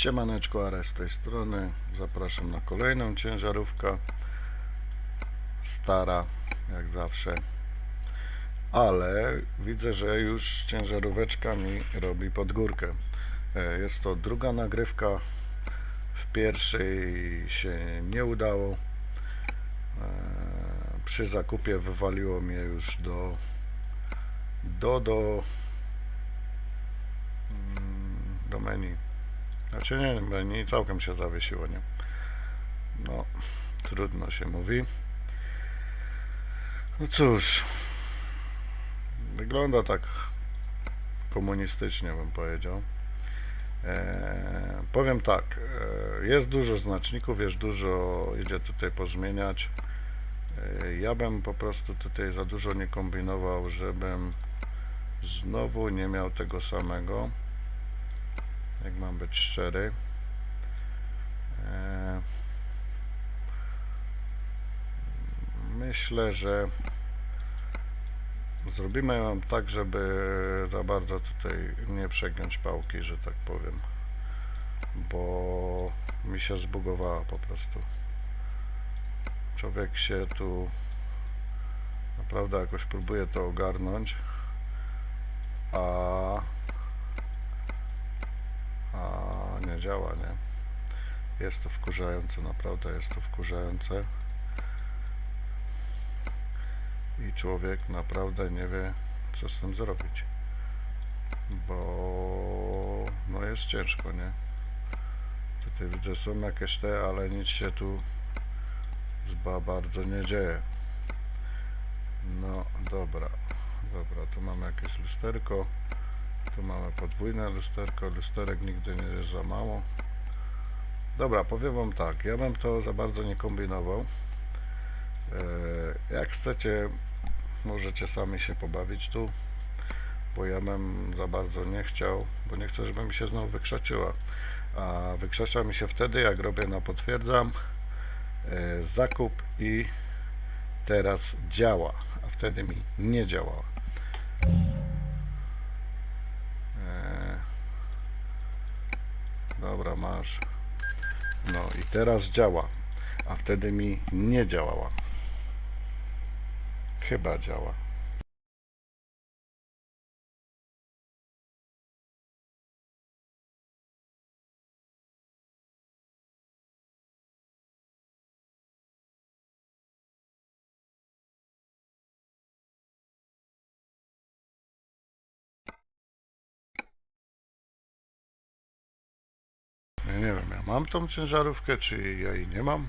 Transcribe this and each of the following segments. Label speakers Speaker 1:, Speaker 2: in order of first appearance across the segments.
Speaker 1: Siemaneczko, Are z tej strony. Zapraszam na kolejną ciężarówkę. Stara, jak zawsze. Ale widzę, że już ciężaróweczka mi robi pod górkę. E, Jest to druga nagrywka. W pierwszej się nie udało. E, Przy zakupie wywaliło mnie już do do do mm, do menu. Znaczy nie, menu całkiem się zawiesiło, nie? No, trudno się mówi. No cóż, wygląda tak komunistycznie, bym powiedział. E, powiem tak, e, jest dużo znaczników, jest dużo, idzie tutaj pozmieniać. E, ja bym po prostu tutaj za dużo nie kombinował, żebym znowu nie miał tego samego jak mam być szczery. E, Myślę, że zrobimy ją tak, żeby za bardzo tutaj nie przegiąć pałki, że tak powiem, bo mi się zbugowała po prostu. Człowiek się tu naprawdę jakoś próbuje to ogarnąć, a a nie działa, nie? Jest to wkurzające, naprawdę jest to wkurzające. I człowiek naprawdę nie wie, co z tym zrobić. Bo no jest ciężko, nie? Tutaj widzę, są jakieś te, ale nic się tu zba bardzo nie dzieje. No dobra, dobra, tu mamy jakieś lusterko. Tu mamy podwójne lusterko, lusterek nigdy nie jest za mało. Dobra, powiem Wam tak, ja bym to za bardzo nie kombinował. E, Jak chcecie, możecie sami się pobawić tu, bo ja bym za bardzo nie chciał, bo nie chcę, żeby mi się znowu wykrzaczyła. A wykrzacza mi się wtedy, jak robię na potwierdzam e, zakup i teraz działa, a wtedy mi nie działała. Dobra, masz. No i teraz działa, a wtedy mi nie działała. Chyba działa. Ja nie wiem, ja mam tą ciężarówkę, czy ja jej nie mam?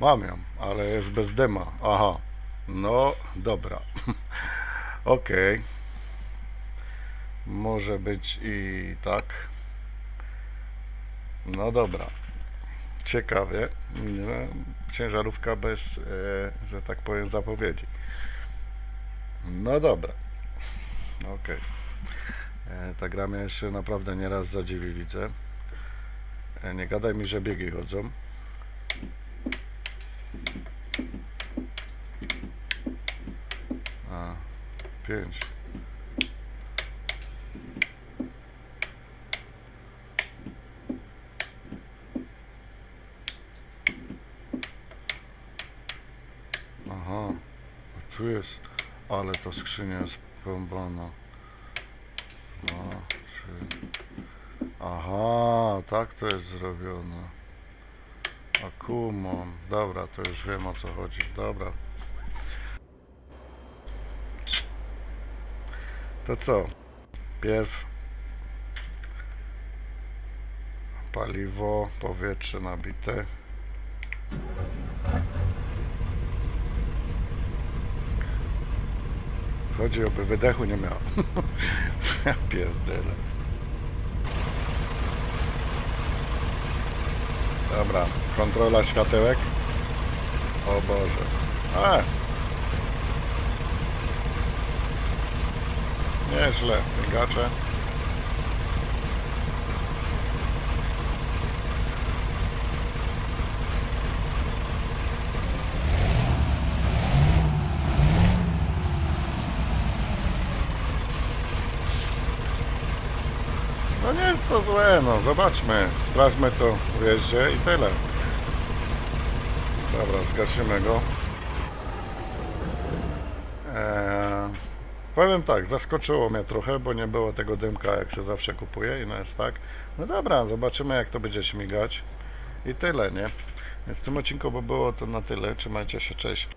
Speaker 1: Mam ją, ale jest bez dema. Aha, no dobra. Okej. Może być i tak. No dobra. Ciekawie. Nie, Ciężarówka bez, e, że tak powiem, zapowiedzi. No dobra. Okej. E, Ta gra mnie jeszcze naprawdę nieraz zadziwi, widzę. E, Nie gadaj mi, że biegi chodzą. A, pięć. Aha, tu jest, ale ta skrzynia jest pębana. Aha, tak to jest zrobione. A. Dobra, to już wiem o co chodzi. Dobra. To co? Pierw paliwo, powietrze nabite. Chodzi, aby wydechu nie miał. ja pierdolę. Dobra, kontrola światełek. O Boże. A! Nieźle, migacze. No nie to złe, no zobaczmy, sprawdźmy to w jeździe i tyle. Dobra, zgasimy go. Eee, powiem tak, zaskoczyło mnie trochę, bo nie było tego dymka, jak się zawsze kupuje i no jest tak. No dobra, zobaczymy jak to będzie śmigać i tyle, nie? Więc w tym odcinku by było to na tyle. Trzymajcie się, cześć.